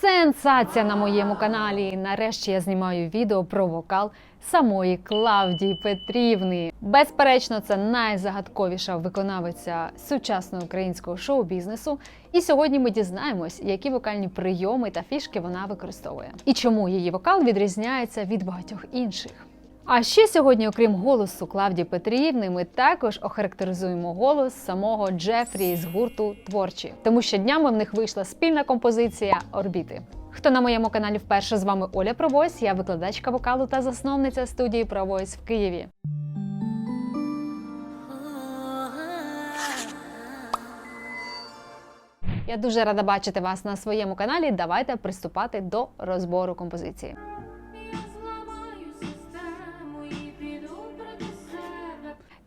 Сенсація на моєму каналі. Нарешті я знімаю відео про вокал самої Клавдії Петрівни. Безперечно, це найзагадковіша виконавиця сучасного українського шоу-бізнесу. І сьогодні ми дізнаємось, які вокальні прийоми та фішки вона використовує, і чому її вокал відрізняється від багатьох інших. А ще сьогодні, окрім голосу Клавдії Петрівни, ми також охарактеризуємо голос самого Джефрі з гурту творчі, тому що днями в них вийшла спільна композиція Орбіти. Хто на моєму каналі вперше з вами Оля Провойс, я викладачка вокалу та засновниця студії Провойс в Києві. Я дуже рада бачити вас на своєму каналі. Давайте приступати до розбору композиції.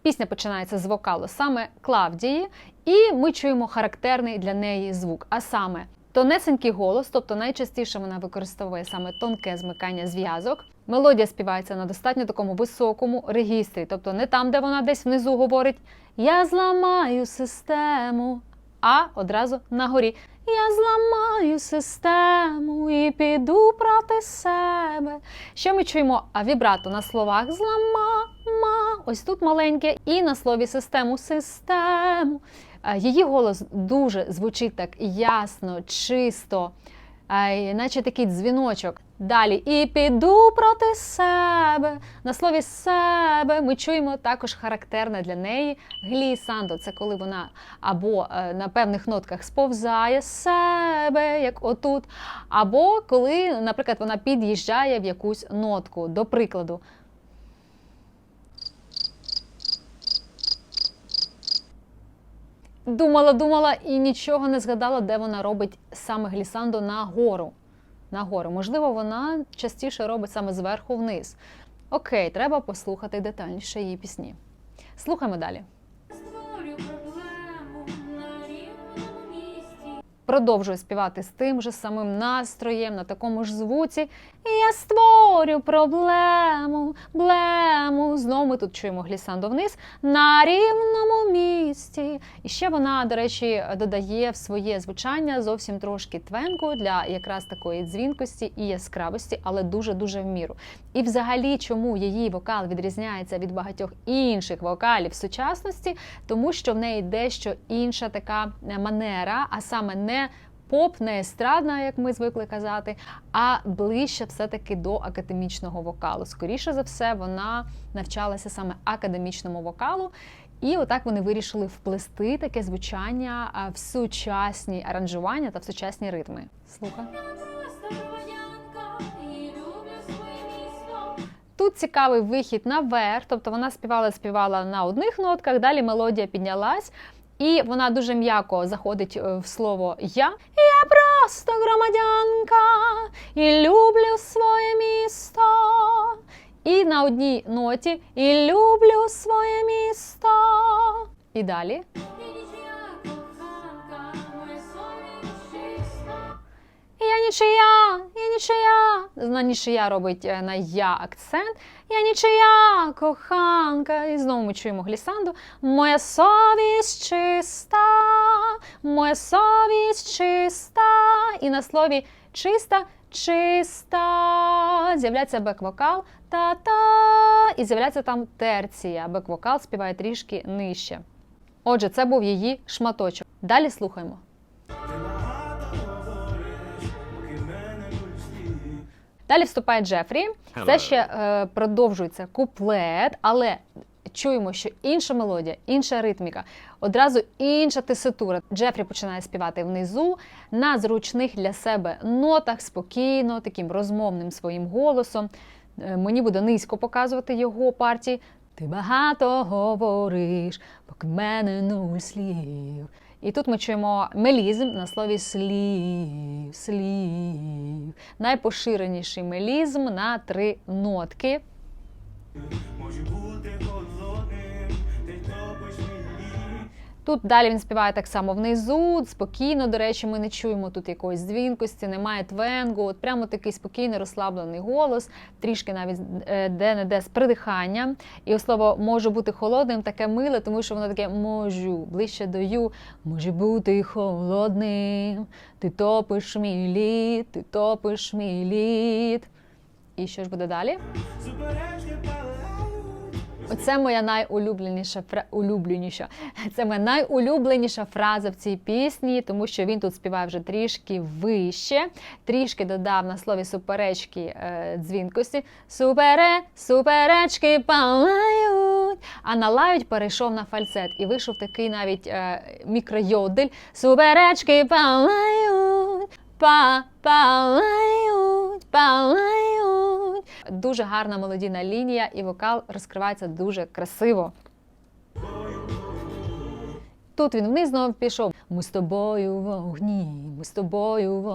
Пісня починається з вокалу саме Клавдії, і ми чуємо характерний для неї звук, а саме тонесенький голос, тобто найчастіше вона використовує саме тонке змикання зв'язок. Мелодія співається на достатньо такому високому регістрі, тобто не там, де вона десь внизу говорить Я зламаю систему, а одразу на горі. Я зламаю систему і піду проти себе. Що ми чуємо? А вібрато на словах злама, ма, ось тут маленьке, і на слові систему систему. Е, Її голос дуже звучить так ясно, чисто, е, наче такий дзвіночок. Далі і піду проти себе. На слові себе ми чуємо також характерне для неї глісандо. Це коли вона або е, на певних нотках сповзає себе, як отут, або коли, наприклад, вона під'їжджає в якусь нотку. До прикладу, Думала, думала і нічого не згадала, де вона робить саме глісандо нагору. Нагору. Можливо, вона частіше робить саме зверху вниз. Окей, треба послухати детальніше її пісні. Слухаємо далі. Продовжує співати з тим же самим настроєм, на такому ж звуці. І я створю проблему, блему. Знову ми тут чуємо глісандо вниз на рівному місці. І ще вона, до речі, додає в своє звучання зовсім трошки твенку для якраз такої дзвінкості і яскравості, але дуже-дуже в міру. І взагалі, чому її вокал відрізняється від багатьох інших вокалів сучасності, тому що в неї дещо інша така манера, а саме не поп, не естрадна, як ми звикли казати, а ближче все-таки до академічного вокалу. Скоріше за все, вона навчалася саме академічному вокалу. І отак вони вирішили вплести таке звучання в сучасні аранжування та в сучасні ритми. Слухай. Тут цікавий вихід наверх, тобто вона співала, співала на одних нотках, далі мелодія піднялась, і вона дуже м'яко заходить е, в слово я. Я просто громадянка і люблю своє місто. І на одній ноті і люблю своє місто. І далі. Нічия, я нічия. На нічия робить е, на я акцент. Я нічия, коханка. І знову ми чуємо глісанду. Моя совість чиста, моя совість чиста. І на слові чиста, чиста. З'являється бек-вокал та-та. І з'являється там терція. Бек-вокал співає трішки нижче. Отже, це був її шматочок. Далі слухаємо. Далі вступає Джефрі. Це ще е, продовжується куплет, але чуємо, що інша мелодія, інша ритміка, одразу інша теситура. Джефрі починає співати внизу на зручних для себе нотах, спокійно, таким розмовним своїм голосом. Е, Мені буде низько показувати його партії. Ти багато говориш, поки мене нуль слів. І тут ми чуємо мелізм на слові слів, слів. Найпоширеніший мелізм на три нотки. Тут далі він співає так само внизу, спокійно. До речі, ми не чуємо тут якоїсь дзвінкості, немає твенгу. От прямо такий спокійний, розслаблений голос, трішки навіть де-не-де з придиханням. І слово може бути холодним, таке миле, тому що воно таке можу ближче до ю. Може бути холодним. Ти топиш мій лід, ти топиш мій лід. І що ж буде далі? Оце моя найулюбленіша улюбленіша. Це моя найулюбленіша фраза в цій пісні, тому що він тут співає вже трішки вище, трішки додав на слові суперечки е, дзвінкості. Супере, суперечки палають. А на лають перейшов на фальцет і вийшов такий навіть е, мікройодель. Суперечки палають. Па, палають, палають. Дуже гарна мелодійна лінія, і вокал розкривається дуже красиво. Тут він вниз знову пішов. Ми з тобою вогні, ми з тобою в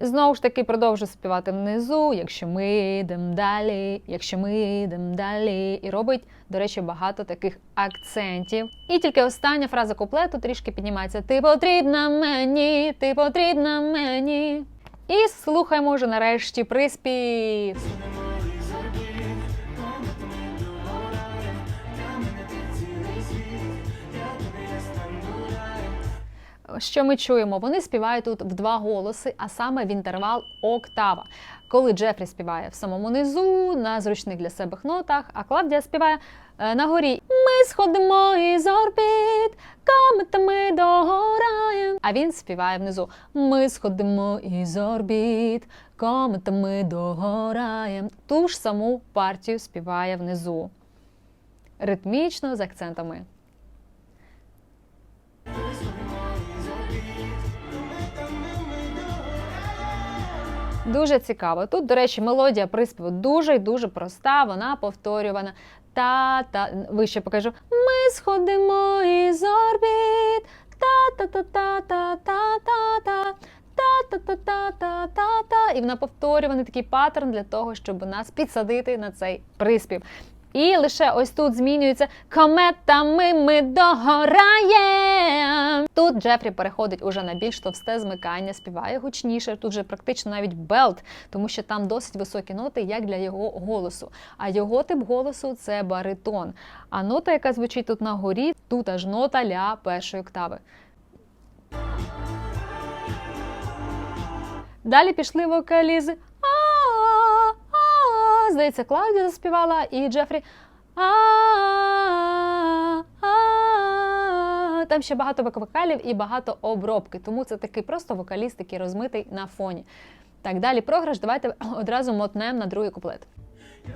Знову ж таки продовжу співати внизу, якщо ми йдемо далі, якщо ми йдемо далі. І робить, до речі, багато таких акцентів. І тільки остання фраза куплету трішки піднімається: Ти потрібна мені, ти потрібна мені. І слухаємо вже нарешті приспів. Що ми чуємо? Вони співають тут в два голоси, а саме в інтервал октава. Коли Джефрі співає в самому низу на зручних для себе нотах, а Клавдія співає е, на горі. Ми сходимо із орбіт, кометами догораєм. А він співає внизу. Ми сходимо із орбіт, кометами догораєм. Ту ж саму партію співає внизу. Ритмічно з акцентами. Дуже цікаво. Тут, до речі, мелодія приспіву дуже і дуже проста, вона повторювана. Та та вище покажу. Ми сходимо із орбіт. Та-та-та-та-та-та-та-та. Та-та-та-та-та-та-та. І вона повторюваний такий паттерн для того, щоб нас підсадити на цей приспів. І лише ось тут змінюється кометами ми догораємо. Тут Джефрі переходить уже на більш товсте змикання, співає гучніше. Тут же практично навіть белт, тому що там досить високі ноти, як для його голосу. А його тип голосу це баритон. А нота, яка звучить тут на горі, тут аж нота ля першої октави. Далі пішли вокалізи. Здається, Клаудія заспівала і Джефрі. Там ще багато вокалів і багато обробки, тому це такий просто вокаліст, такий розмитий на фоні. Так, далі програш. Давайте одразу мотнемо на другий куплет.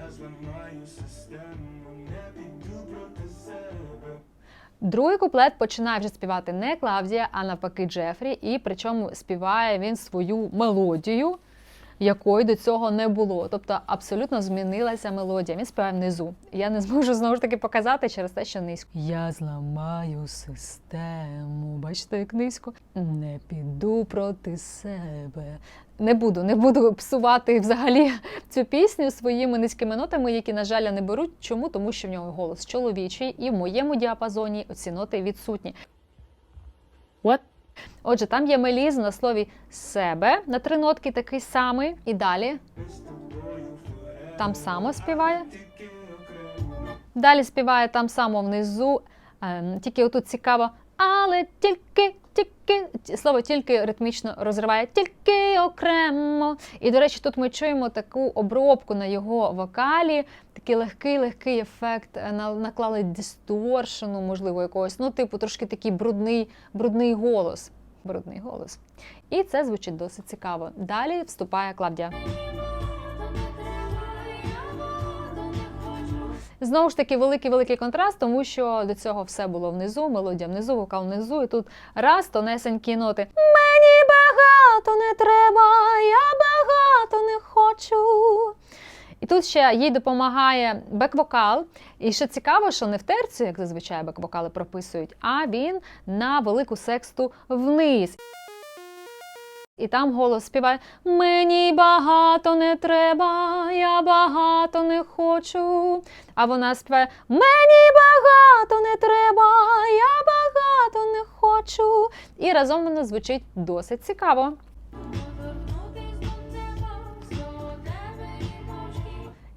Я зламаю систему, не піду проти себе. Другий куплет починає вже співати не Клавдія, а навпаки Джефрі, і причому співає він свою мелодію, якої до цього не було. Тобто абсолютно змінилася мелодія. Він співає внизу. Я не зможу знову ж таки показати через те, що низько. Я зламаю систему. Бачите, як низько. Не піду проти себе. Не буду, не буду псувати взагалі цю пісню своїми низькими нотами, які, на жаль, не беруть. Чому? Тому що в нього голос чоловічий, і в моєму діапазоні ці ноти відсутні. What? Отже, там є меліз на слові себе на три нотки такий самий. І далі там само співає. Далі співає там само внизу. Ем, тільки отут цікаво, але тільки, тільки слово тільки ритмічно розриває, тільки окремо. І, до речі, тут ми чуємо таку обробку на його вокалі, такий легкий, легкий ефект. е, Наклали дисторшену, можливо, якогось. Ну, типу, трошки такий брудний, брудний голос. Брудний голос. І це звучить досить цікаво. Далі вступає Клавдія. Знову ж таки, великий великий контраст, тому що до цього все було внизу, мелодія внизу, вокал внизу, і тут раз тонесенькі ноти. Мені багато не треба, я багато не хочу. І тут ще їй допомагає бек-вокал. І ще цікаво, що не в терцію, як зазвичай бек-вокали прописують, а він на велику сексту вниз. І там голос співає Мені багато не треба, я багато не хочу. А вона співає Мені багато не треба, я багато не хочу. І разом воно звучить досить цікаво.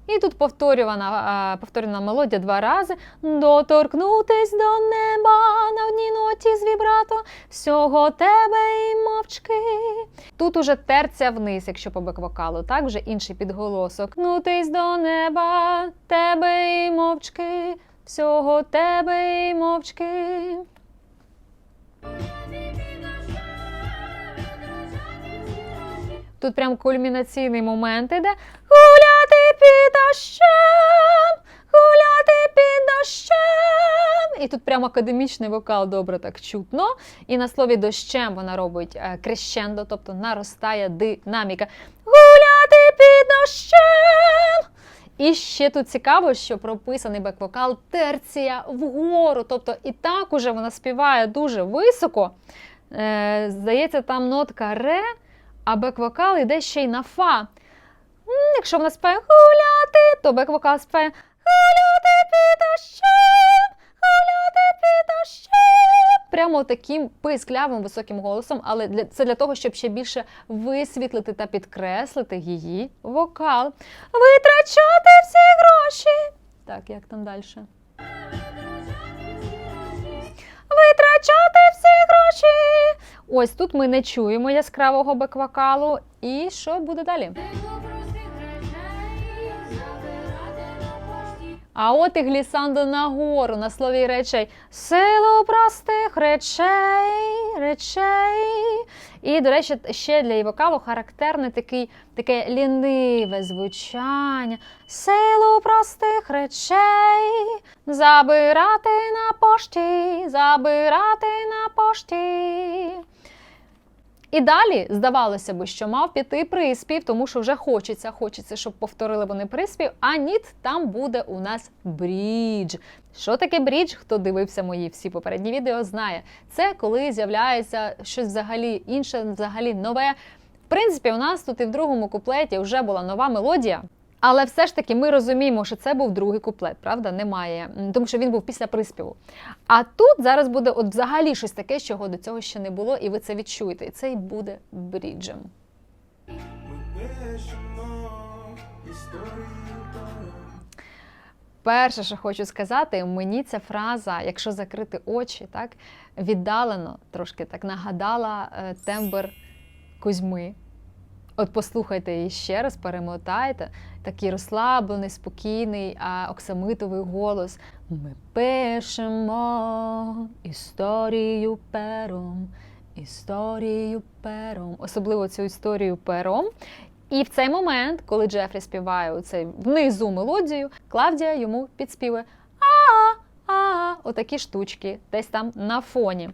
І тут повторювана, а, повторена мелодія два рази. Доторкнутись до неба на одній ноті з вібрато, всього тебе і мовчки. Тут уже терця вниз, якщо по бек-вокалу, так вже інший підголосок. Нутись до неба, тебе і мовчки, всього тебе і мовчки. Тут прям кульмінаційний момент іде. Під дощем, гуляти під дощем. І тут прям академічний вокал добре так чутно. І на слові дощем вона робить е, крещендо, тобто наростає динаміка. Гуляти під дощем. І ще тут цікаво, що прописаний бек-вокал терція вгору. Тобто і так уже вона співає дуже високо. Е, здається, там нотка ре, а бек-вокал йде ще й на фа. Якщо вона співає гуляти, то бек-вокал співає гуляти під дощем, гуляти під дощем. Прямо таким писклявим високим голосом, але для, це для того, щоб ще більше висвітлити та підкреслити її вокал. Витрачати всі гроші. Так, як там далі? Витрачати всі гроші. Ось тут ми не чуємо яскравого бек-вокалу. І що буде далі? А от і глісандо нагору на слові речей. Силу простих речей, речей. І, до речі, ще для її вокалу характерне такий, таке ліниве звучання. Силу простих речей забирати на пошті, забирати на пошті. І далі здавалося б, що мав піти приспів, тому що вже хочеться, хочеться, щоб повторили вони приспів. А ні, там буде у нас брідж. Що таке брідж? Хто дивився мої всі попередні відео, знає. Це коли з'являється щось взагалі інше, взагалі нове. В принципі, у нас тут і в другому куплеті вже була нова мелодія. Але все ж таки ми розуміємо, що це був другий куплет, правда? Немає, тому що він був після приспіву. А тут зараз буде от взагалі щось таке, чого до цього ще не було, і ви це відчуєте. І це і буде бріджем. Перше, що хочу сказати, мені ця фраза, якщо закрити очі, так віддалено трошки так нагадала е, тембр Кузьми. От послухайте її ще раз, перемотайте. Такий розслаблений, спокійний, а оксамитовий голос. Ми пишемо історію пером, історію пером. Особливо цю історію пером. І в цей момент, коли Джефрі співає цей внизу мелодію, Клавдія йому підспівує а а отакі штучки, десь там на фоні.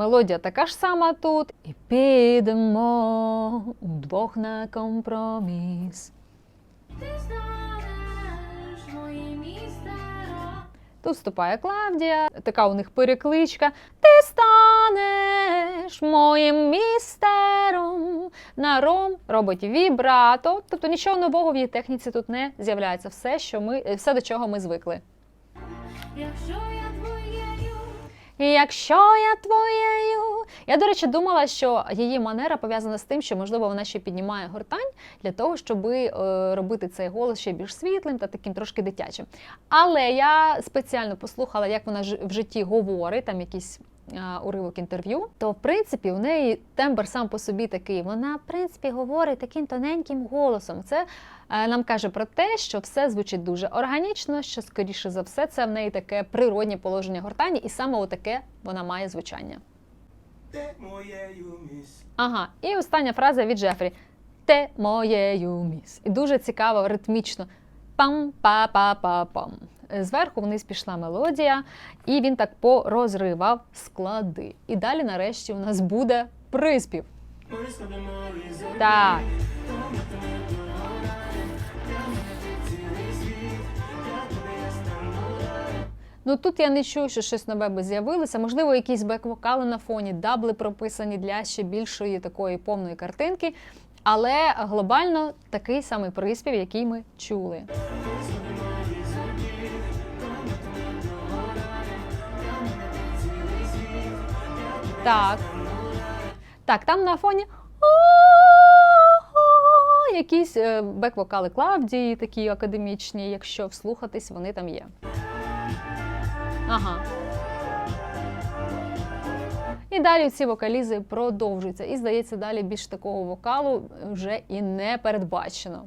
Мелодія така ж сама тут. І підемо удвох на компроміс. Ти станеш моїм містером. Тут вступає Клавдія, така у них перекличка. Ти станеш моїм містером. На ром робить вібрато. Тобто нічого нового в її техніці тут не з'являється. Все, що ми, все до чого ми звикли. Якщо я якщо я твоєю. Я, до речі, думала, що її манера пов'язана з тим, що, можливо, вона ще піднімає гортань для того, щоб е, робити цей голос ще більш світлим та таким трошки дитячим. Але я спеціально послухала, як вона в житті говорить, там якісь. Уривок інтерв'ю, то в принципі у неї тембр сам по собі такий. Вона, в принципі, говорить таким тоненьким голосом. Це е, нам каже про те, що все звучить дуже органічно, що скоріше за все, це в неї таке природнє положення гортані, і саме отаке вона має звучання. Ти моєю міс. Ага, і остання фраза від Джефрі: Те моєю міс. І дуже цікаво, ритмічно. Пам-па-па-па-пам. Зверху вниз пішла мелодія, і він так порозривав склади. І далі, нарешті, у нас буде приспів. Так. Ну тут я не чую, що щось нове би з'явилося. Можливо, якісь бек-вокали на фоні, дабли прописані для ще більшої такої повної картинки. Але глобально такий самий приспів, який ми чули. Так. Так, там на фоні якісь бек-вокали Клавдії, такі академічні, якщо вслухатись, вони там є. Ага. І далі ці вокалізи продовжуються. І здається, далі більш такого вокалу вже і не передбачено.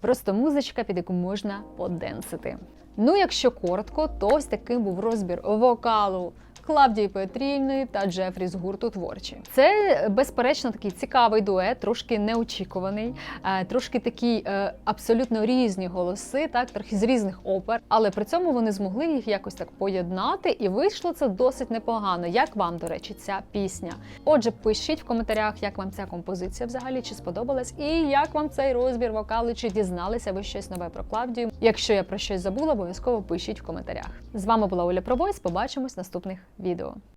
Просто музичка, під яку можна поденсити. Ну, якщо коротко, то ось таким був розбір вокалу Клавдії Петрівни та Джефрі з гурту творчі. Це безперечно такий цікавий дует, трошки неочікуваний, е, трошки такі е, абсолютно різні голоси, так трохи з різних опер, але при цьому вони змогли їх якось так поєднати, і вийшло це досить непогано. Як вам, до речі, ця пісня? Отже, пишіть в коментарях, як вам ця композиція взагалі, чи сподобалась, і як вам цей розбір вокалу, чи дізналися ви щось нове про Клавдію. Якщо я про щось забула, обов'язково пишіть в коментарях. З вами була Оля Пробойс. Побачимось в наступних відео.